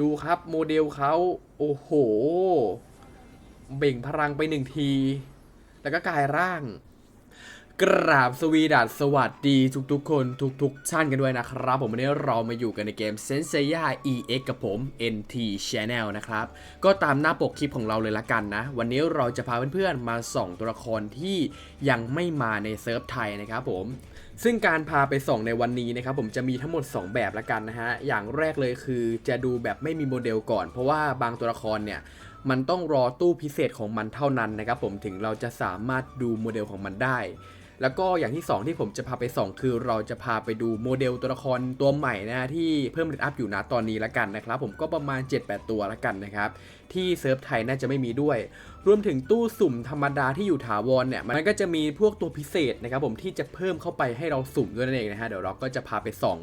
ดูครับโมเดลเขาโอ้โห เบ่งพลังไปหนึ่งที แล้วก็กลายร่าง กราบสวีดัสสวัสดีทุกๆ คนทุกๆท่านกันด้วยนะครับ ผมวันนี้เรามาอยู่กันในเกม s e n s e i a EX กับผม NT Channel นะครับ ก็ตามหน้าปกคลิปของเราเลยละกันนะ วันนี้เราจะพาเพื่อนๆ มาส่องตัวละครที่ยังไม่มาในเซิร์ฟไทยนะครับผม ซึ่งการพาไปส่องในวันนี้นะครับผมจะมีทั้งหมด 2 แบบละกันนะฮะ อย่างแรกเลยคือจะดูแบบไม่มีโมเดลก่อน เพราะว่าบางตัวละครเนี่ยมันต้องรอตู้พิเศษของมันเท่านั้นนะครับผมถึงเราจะสามารถดูโมเดลของมันได้ แล้วก็อย่างที่ 2 ที่ผมจะพาไปส่องคือเราจะพาไปดูโมเดลตัวละครตัวใหม่นะที่เพิ่มเรทอัพอยู่นะตอนนี้ละกันนะครับ ผมก็ประมาณ 7-8 ตัวละกันนะครับ ที่เซิร์ฟไทยน่าจะไม่มีด้วย รวมถึงตู้สุ่มธรรมดาที่อยู่ถาวรเนี่ยมันก็จะมีพวกตัวพิเศษนะครับผมที่จะเพิ่มเข้าไปให้เราสุ่มด้วยนั่นเองนะฮะเดี๋ยวเราก็จะพาไปส่อง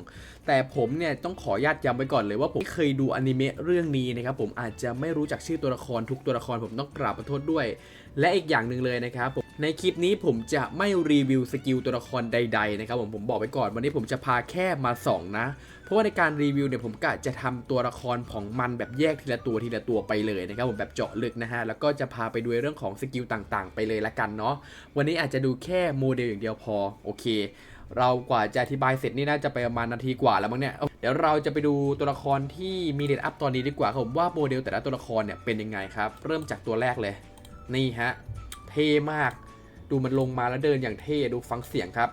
แต่ผมเนี่ยต้องขอญาตย้ำไว้ก่อนเลยว่าผมเคยดูอนิเมะเรื่องนี้นะครับผมอาจจะไม่รู้จักชื่อตัวละครทุกตัวละครผมต้องกราบขอโทษด้วย และอีกอย่างหนึ่งเลยนะครับผม ในคลิปนี้ผมจะไม่รีวิวสกิลตัวละครใดๆนะครับผมผมบอกไปก่อนวันนี้ผมจะพาแค่มาสองนะ เพราะว่าในการรีวิวเนี่ยผมกะจะทำตัวละครของมันแบบแยกทีละตัวทีละตัวไปเลยนะครับผมแบบเจาะลึกนะฮะแล้วก็จะพาไปดูเรื่องของสกิลต่างๆ ไปเลยละกันเนาะวันนี้อาจจะดูแค่โมเดลอย่างเดียวพอโอเค เรากว่าจะอธิบายเสร็จนี่น่าจะไปประมาณนาทีกว่าแล้วมั้งเนี่ยเดี๋ยวเราจะไปดูตัวละครที่มีเดตอัพตอนนี้ดีกว่าครับผมว่าโมเดลแต่ละตัวละครเนี่ยเป็นยังไงครับเริ่มจากตัวแรกเลย นี่ฮะเท่มาก ดูมันลงมาแล้วเดินอย่างเท่ดูฟังเสียงครับ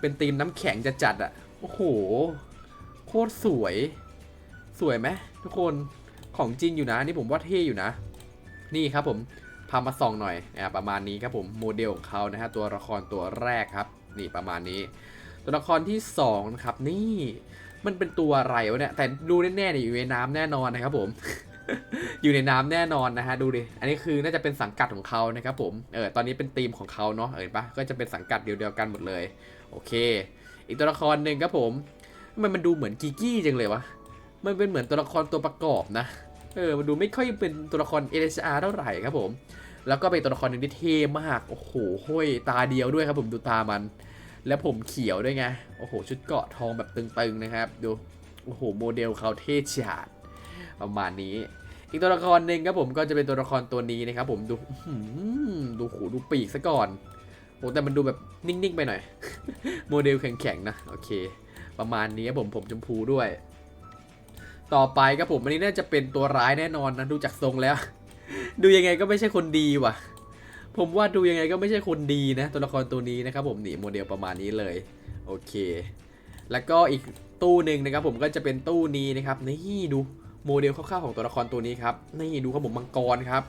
เป็นตีมน้ำแข็งจะจัดอะ่ะโอ้โห โคตรสวย สวยไหมทุกคนของจริงอยู่นะนี่ผมว่าเท่อยู่นะ นี่ครับผมพามาส่องหน่อยอ่าประมาณนี้ครับผมโมเดลของเขานะฮะตัวละครตัวแรกครับ นี่ประมาณนี้ ตัวละครที่2นะครับนี่มันเป็นตัวอะไรวะเนี่ยแต่ดูแน่ๆเนี่ยอยู่ในน้ำแน่นอนนะครับผม อยู่ในน้ำแน่นอนนะฮะดูดิอันนี้คือน่าจะเป็นสังกัดของเขานะครับผมเออตอนนี้เป็นทีมของเขาเนาะเห็นปะก็จะเป็นสังกัดเดียวๆกันหมดเลย โอเค อีกตัวละครหนึ่งครับผมทำไมมันดูเหมือนกิกกี้จังเลยวะมันเป็นเหมือนตัวละครตัวประกอบนะเออมันดูไม่ค่อยเป็นตัวละคร LHR เท่าไหร่ครับผมแล้วก็เป็นตัวละครหนึ่งที่เท่มาก โอ้โหห้ยตาเดียวด้วยครับผมดูตามัน แล้วผมเขียวด้วยไง โอ้โห ชุดเกาะทองแบบตึงๆนะครับ ดู โอ้โห โมเดลเขาเท่ฉาดประมาณนี้ อีกตัวละครหนึ่งครับผมก็จะเป็นตัวละครตัวนี้นะครับผมดูดูหูดูปีกซะก่อนโอ้แต่มันดูแบบนิ่งๆไปหน่อย โมเดลแข็งๆนะโอเค ประมาณนี้ครับผมผมชมพูด้วย ต่อไปครับผมอันนี้น่าจะเป็นตัวร้ายแน่นอนนะดูจากทรงแล้ว ดูยังไงก็ไม่ใช่คนดีว่ะ ผมว่าดูยังไงก็ไม่ใช่คนดีนะ ตัวละครตัวนี้นะครับผมนี่โมเดลประมาณนี้เลยโอเค แล้วก็อีกตู้หนึ่งนะครับผมก็จะเป็นตู้นี้นะครับนี่ดู โมเดลคร่าวๆของตัวละครตัวนี้ครับนี่ดูครับผมมังกรครับ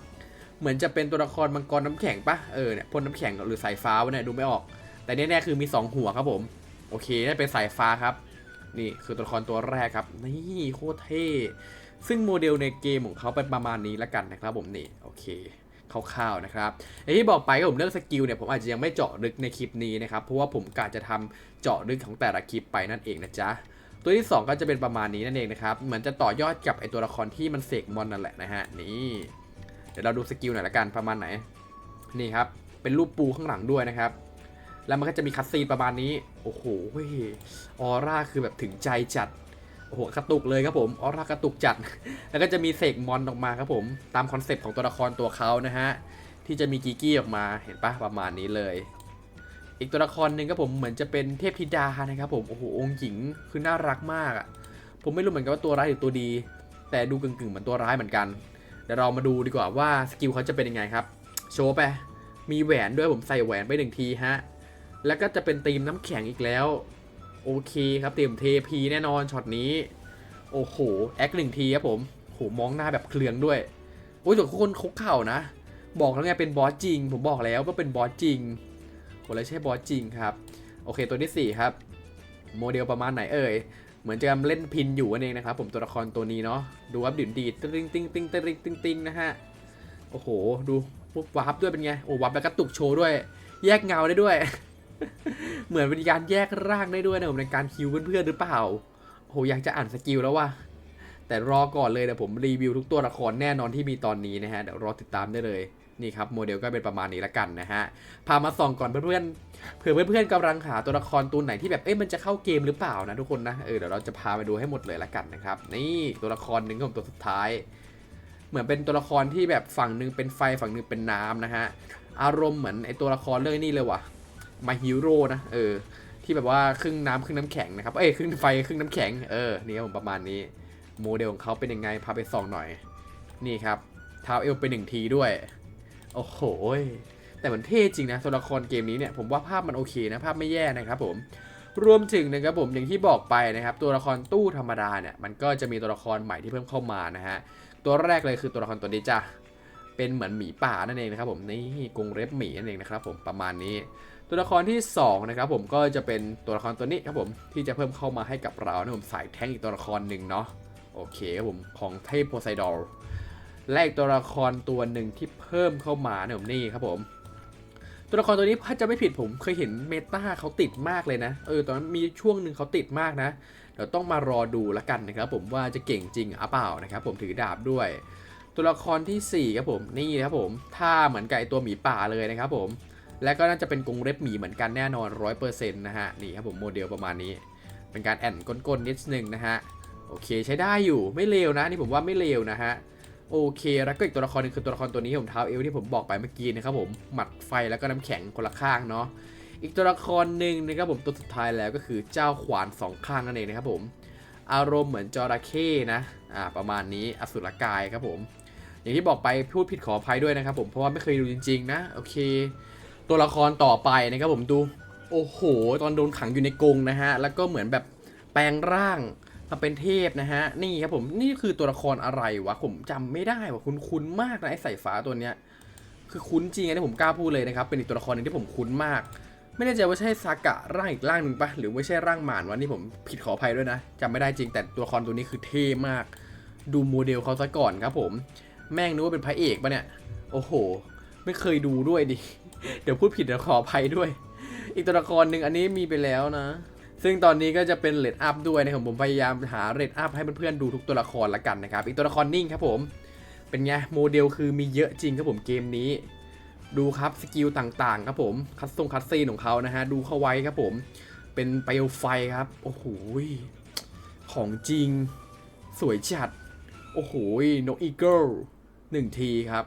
เหมือนจะเป็นตัวละครมังกรน้ำแข็งปะเออเนี่ยพ่นน้ำแข็งหรือสายฟ้าวะเนี่ยดูไม่ออก แต่แน่ๆคือมี 2 หัวครับผม โอเคนี่เป็นสายฟ้าครับ นี่คือตัวละครตัวแรกครับ นี่โคตรเท่ซึ่งโมเดลในเกมของเขาเป็นประมาณนี้ละกันนะครับผมนี่โอเคคร่าวๆนะครับอย่างที่บอกไปก็ผมเรื่องสกิลเนี่ยผมอาจจะยังไม่เจาะลึกในคลิปนี้นะครับเพราะว่าผมกะจะทำเจาะลึกของแต่ละคลิปไปนั่นเองนะจ๊ะ ตัวที่ 2 ก็จะเป็นประมาณนี้นั่นเองนะครับเหมือนจะต่อยอดกับไอตัวละครที่มันเสกมอนนั่นแหละนะฮะนี่เดี๋ยวเราดูสกิลหน่อยละกันประมาณไหนนี่ครับเป็นรูปปูข้างหลังด้วยนะครับ แล้วมันก็จะมีคัตซีนประมาณนี้โอ้โหเว้ออร่าคือแบบถึงใจจัดโอ้โหกระตุกเลยครับผมออร่ากระตุกจัด แล้วก็จะมีเสกมอนออกมาครับผมตามคอนเซปต์ของตัวละครตัวเขานะฮะที่จะมีกิกี้ออกมาเห็นปะประมาณนี้เลย อีกตัวละครหนึ่งครับผมเหมือนจะเป็นเทพธิดานะครับผมโอ้โหองค์หญิงคือน่ารักมากอะผมไม่รู้เหมือนกันว่าตัวร้ายหรือตัวดี แต่ดูกึ่งๆเหมือนตัวร้ายเหมือนกันเดี๋ยวเรามาดูดีกว่าว่าสกิลเขาจะเป็นยังไงครับโชว์ไปมีแหวนด้วยผมใส่แหวนไปหนึ่งทีฮะแล้วก็จะเป็นตีมน้ำแข็งอีกแล้วโอเคครับเต็มเทพีแน่นอนช็อตนี้ โอ้โหแอคหนึ่งทีครับผมโหมองหน้าแบบเคลืองด้วยโอ้ยแต่คนคุกเข่านะ บอกแล้วไงเป็นบอสจริง ผมบอกแล้วว่าเป็นบอสจริง โหแล้วใช่บอสจริงครับ โอเคตัวที่ 4 ครับ โมเดลประมาณไหนเอ่ย เหมือนจะเล่นพินอยู่นั่นเองนะครับผมตัวละครตัวนี้เนาะ ดูว่าดื่นดีดติ้งติ้งติ้งติ้งติ้งติ้งนะฮะ โอ้โห ดูปุ๊บวาร์ปด้วยเป็นไง โอ้วาร์ปแล้วกระตุกโชว์ด้วย แยกเงาได้ด้วย เหมือนเป็นการแยกร่างได้ด้วยนะผมในการคิวเพื่อนๆหรือเปล่า โอ้โหอยากจะอ่านสกิลแล้วว่ะแต่รอก่อนเลยเดี๋ยวผมรีวิวทุกตัวละครแน่นอนที่มีตอนนี้นะฮะเดี๋ยวรอติดตามได้เลย นี่ครับโมเดลก็เป็นประมาณนี้ละกันนะฮะ พามาส่องก่อนเพื่อนๆเผื่อเพื่อนๆกำลังหาตัวละครตัวไหนที่แบบเอ๊ะมันจะเข้าเกมหรือเปล่านะทุกคนนะเออเดี๋ยวเราจะพาไปดูให้หมดเลยละกันนะครับ นี่ตัวละครหนึ่งของตัวสุดท้าย เหมือนเป็นตัวละครที่แบบฝั่งหนึ่งเป็นไฟฝั่งหนึ่งเป็นน้ำนะฮะอารมณ์เหมือนไอตัวละครเรื่องนี้เลยว่ะมาฮีโร่นะเออที่แบบว่าครึ่งน้ำครึ่งน้ำแข็งนะครับเอ้ยครึ่งไฟครึ่งน้ำแข็งเออนี่ครับผมประมาณนี้ โมเดลของเขาเป็นยังไงพาไปส่องหน่อย นี่ครับเท้าเอวไปหนึ่งทีด้วย โอ้โห แต่มันเท่จริงนะตัวละครเกมนี้เนี่ยผมว่าภาพมันโอเคนะภาพไม่แย่นะครับผมรวมถึงนะครับผมอย่างที่บอกไปนะครับตัวละครตู้ธรรมดาเนี่ยมันก็จะมีตัวละครใหม่ที่เพิ่มเข้ามานะฮะตัวแรกเลยคือตัวละครตัวนี้จ้ะเป็นเหมือนหมีป่านั่นเองนะครับผมนี่กรงเล็บหมีนั่นเองนะครับผมประมาณนี้ ตัวละครที่สองนะครับผมก็จะเป็นตัวละครตัวนี้ครับผมที่จะเพิ่มเข้ามาให้กับเรานะผมสายแท้งอีกตัวละครหนึ่งเนาะโอเคครับผมของเทพโพไซดอล และอีกตัวละครตัวหนึ่งที่เพิ่มเข้ามาเนี่ยผมนี่ครับผม ตัวละครตัวนี้ถ้าจะไม่ผิดผมเคยเห็นเมตาเขาติดมากเลยนะ เออตอนนั้นมีช่วงหนึ่งเขาติดมากนะ เดี๋ยวต้องมารอดูล้วกันนะครับผมว่าจะเก่งจริงหรือเปล่านะครับผมถือดาบด้วย ตัวละครทีสี่4 ครับผมนี่นะครับผมท่าเหมือนกับไอตัวหมีป่าเลยนะครับผมและก็น่าจะเป็นกรงเล็บหมีเหมือนกันแน่นอน 100%นะฮะนี่ครับผมโมเดลประมาณนี้ เป็นการแอนก้นๆนิดนึงนะฮะโอเคใช้ได้อยู่ไม่เลวนะนี่ผมว่าไม่เลวนะฮะ โอเคแล้วก็อีกตัวละครหนึงคือตัวละครตัวนี้ผมเท้าเอลที่ผมบอกไปเมื่อกี้นะครับผมหมัดไฟแล้วก็น้ำแข็งคนละข้างเนาะอีกตัวละครหนึ่งนะครับผมตัวสุดท้ายแล้วก็คือเจ้าขวานสองข้างนั่นเองนะครับผม อารมณ์เหมือนจระเข้นะอ่าประมาณนี้อสุรกายครับผม อย่างที่บอกไปพูดผิดขออภัยด้วยนะครับผมเพราะว่าไม่เคยดูจริง ๆ นะโอเค ตัวละครต่อไปนะครับผมดูโอ้โห ตอนโดนขังอยู่ในกรงนะฮะแล้วก็เหมือนแบบแปลงร่าง มาเป็นเทพนะฮะ นี่ครับผมนี่คือตัวละครอะไรวะ ผมจำไม่ได้ว่ะคุณคุ้นมากนะไอ้สายฟ้าตัวเนี้ย คือคุ้นจริงนนี้ผมกล้าพูดเลยนะครับ เป็นอีกตัวละครหนึงที่ผมคุ้นมาก ไม่แน่ใจว่าใช่ซากะร่างอีกร่างหนึ่งปะหรือไม่ใช่ร่างหมานวะนี่ผมผิดขออภัยด้วยนะจำไม่ได้จริงแต่ตัวละครตัวนี้คือเท่มาก ดูโมเดลเขาซะก่อนครับ ผม แม่งนึกว่าเป็นพระเอกปะเนี่ยโอ้โห ไม่เคยดูด้วยดิเดี๋ยวพูดผิดเดี๋ยวขออภัยด้วย อีกตัวละครหนึ่งอันนี้มีไปแล้วนะ ซึ่งตอนนี้ก็จะเป็นเรดอัพด้วยนะครับผมพยายามหาเรดอัพให้เพื่อนๆดูทุกตัวละครละกันนะครับ อีกตัวละครนิ่งครับผม เป็นไงโมเดลคือมีเยอะจริงครับผมเกมนี้ ดูครับสกิลต่างๆครับผมคัดทรงคัดซีนของเขานะฮะดูเข้าไว้ครับผม เป็นเปลวไฟครับ โอ้โหของจริงสวยจัด โอ้โหนกอีเกิลหนึ่งทีครับ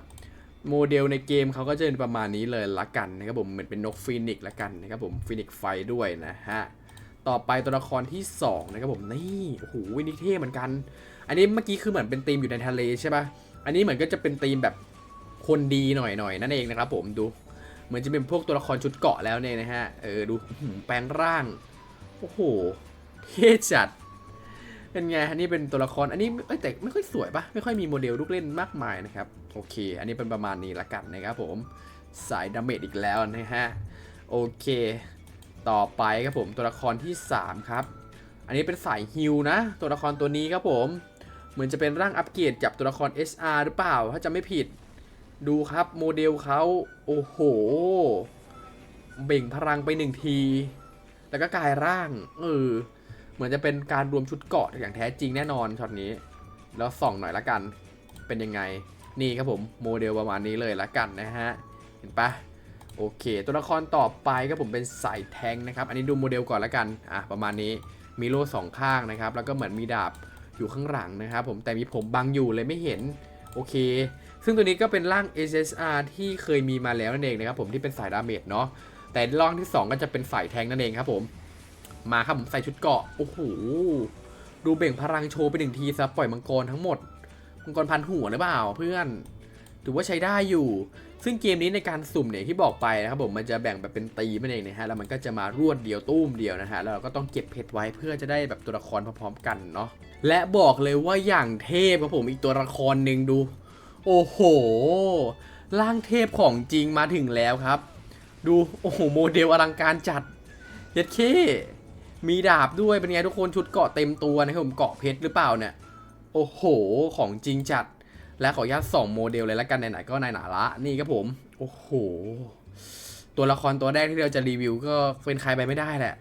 โมเดลในเกมเขาก็จะเป็นประมาณนี้เลยละกันนะครับผมเหมือนเป็นนกฟีนิกซ์ละกันนะครับผมฟีนิกซ์ไฟด้วยนะฮะ ต่อไปตัวละครที่ 2 นะครับผมนี่โอ้โหนี่เท่เหมือนกัน อันนี้เมื่อกี้คือเหมือนเป็นธีมอยู่ในทะเลใช่ปะอันนี้เหมือนก็จะเป็นธีมแบบคนดีหน่อยๆนนั่นเองนะครับผมดูเหมือนจะเป็นพวกตัวละครชุดเกาะแล้วเนี่ยนะฮะเออดูแปลงร่างโอ้โหเท่จัดเป็นไงอันนี้เป็นตัวละครอันนี้แต่ไม่ค่อยสวยปะไม่ค่อยมีโมเดลลูกเล่นมากมายนะครับโอเค อันนี้เป็นประมาณนี้ละกันนะครับผมสายดาเมจอีกแล้วนะฮะโอเค ต่อไปครับผมตัวละครที่ 3 ครับ อันนี้เป็นสายฮิวนะ ตัวละครตัวนี้ครับผม เหมือนจะเป็นร่างอัปเกรดจากตัวละคร SR หรือเปล่า ถ้าจะไม่ผิด ดูครับโมเดลเขาโอ้โห เบ่งพลังไปหนึ่งที แล้วก็กลายร่าง เออ เหมือนจะเป็นการรวมชุดเกาะอย่างแท้จริงแน่นอนช็อตนี้ แล้วส่องหน่อยละกัน เป็นยังไง นี่ครับผมโมเดลประมาณนี้เลยละกันนะฮะ เห็นปะ โอเค ตัวละครต่อไปก็ผมเป็นสายแทงนะครับ อันนี้ดูโมเดลก่อนละกัน อะ ประมาณนี้ มีโล่สองข้างนะครับ แล้วก็เหมือนมีดาบอยู่ข้างหลังนะครับผม แต่มีผมบังอยู่เลยไม่เห็น โอเค ซึ่งตัวนี้ก็เป็นร่าง SSR ที่เคยมีมาแล้วนั่นเองนะครับผม ที่เป็นสายดาเมจเนาะ แต่ร่างที่ 2 ก็จะเป็นสายแทงนั่นเองครับผม มาครับผมใส่ชุดเกาะ โอ้โห ดูเบ่งพลังโชว์ไปหนึ่งทีซะปล่อยมังกรทั้งหมด มังกรพันหัวหรือเปล่าเพื่อน ถือว่าใช้ได้อยู่ ซึ่งเกมนี้ในการสุ่มเนี่ยที่บอกไปนะครับผมมันจะแบ่งแบบเป็นตีมนั่นเองนะฮะแล้วมันก็จะมารวดเดียวตุ้มเดียวนะฮะแล้วเราก็ต้องเก็บเพชรไว้เพื่อจะได้แบบตัวละครพร้อมๆกันเนาะและบอกเลยว่าอย่างเทพครับผมอีกตัวละครหนึ่งดู โอ้โหร่างเทพของจริงมาถึงแล้วครับ ดูโอ้โหโมเดลอลังการจัดเย็ดเคมีดาบด้วยเป็นไงทุกคนชุดเกราะเต็มตัวนะครับผมเกราะเพชรหรือเปล่าเนี่ยโอ้โหของจริงจัด และขออนุญาตส่องโมเดลเลยละกันไหนๆก็ไหนาละนี่ครับผม โอ้โห ตัวละครตัวแรกที่เราจะรีวิวก็เป็นใครไปไม่ได้แหละ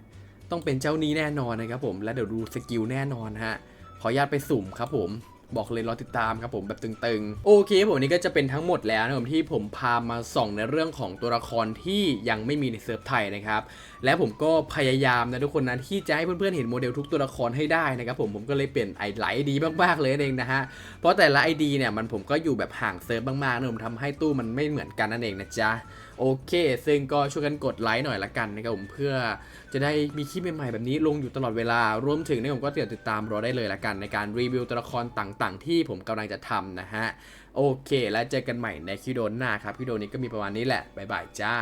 ต้องเป็นเจ้านี้แน่นอนนะครับผม และเดี๋ยวดูสกิลแน่นอนฮะ ขออนุญาตไปสุ่มครับผม บอกเลยรอติดตามครับผมแบบตึงๆ โอเคผมนี่ก็จะเป็นทั้งหมดแล้วนะครับผมที่ผมพามาส่องในเรื่องของตัวละครที่ยังไม่มีในเซิร์ฟไทยนะครับ และผมก็พยายามนะทุกคนนะที่จะให้เพื่อนๆเห็นโมเดลทุกตัวละครให้ได้นะครับผมผมก็เลยเปลี่ยนไอหลายดีมากๆเลยนั่นเองนะฮะเพราะแต่ละ ID เนี่ยมันผมก็อยู่แบบห่างเซิร์ฟมากๆนะผมทำให้ตู้มันไม่เหมือนกันนั่นเองนะจ๊ะ โอเค ซึ่งก็ช่วยกันกดไลค์หน่อยละกันนะครับผมเพื่อจะได้มีคลิปใหม่ๆแบบนี้ลงอยู่ตลอดเวลารวมถึงนะผมก็เดี๋ยวติดตามรอได้เลยละกัน ในการรีวิวตัวละครต่างๆ ที่ผมกำลังจะทำนะฮะโอเค แล้วเจอกันใหม่ในคิวโดนหน้าครับคลิปวิดีโอนี้ก็มีประมาณนี้แหละบ๊ายบายจ้า